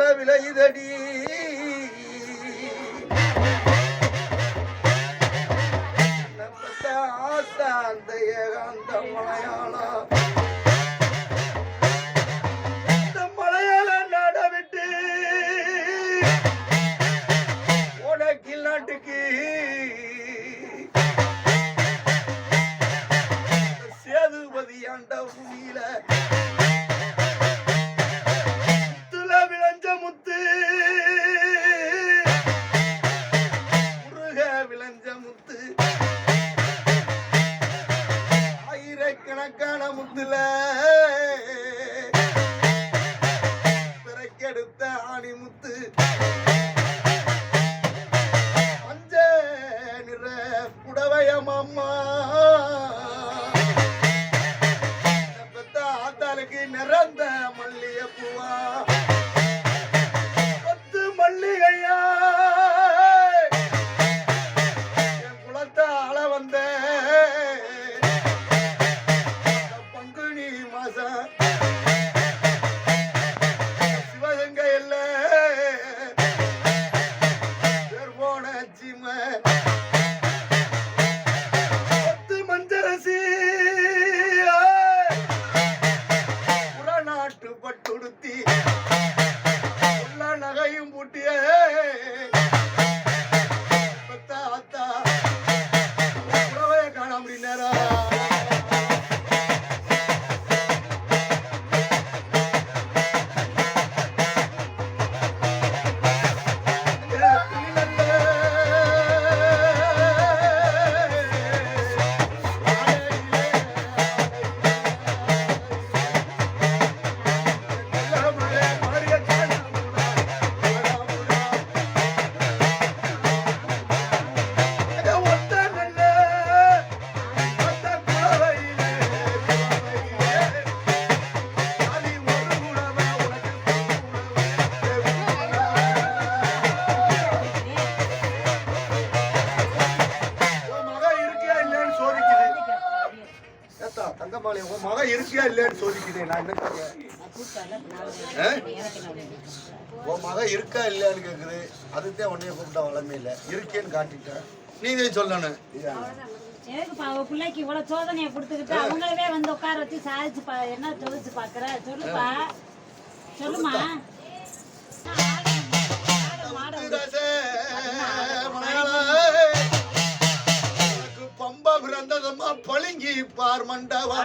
அளவில இதடி. ஆயிரக்கணக்கான முத்துல பிறக்கெடுத்த ஆணி முத்து. பஞ்ச நிற புடவையம் அம்மா man. உன் மகன் இருக்கியா இல்லையான்னு சோதிக்குது நான் என்ன கேட்கிறேன்? உன் மகன் இருக்கா இல்லையான்னு கேக்குது அதுதான் உன்னைய கூப்பிட்டா வளமே இல்லை. இருக்கேன்னு காட்டிட்டேன். நீங்க சொல்லணும். அவ பிள்ளைக்கு இவ்வளவு சோதனையை கொடுத்துக்கிட்டு அவங்களவே வந்து உட்கார வச்சு சாதிச்சு என்ன சோதிச்சு பாக்குற? சொல்லுப்பா. சொல்லுமா. பழுங்கி பார் மண்டவா.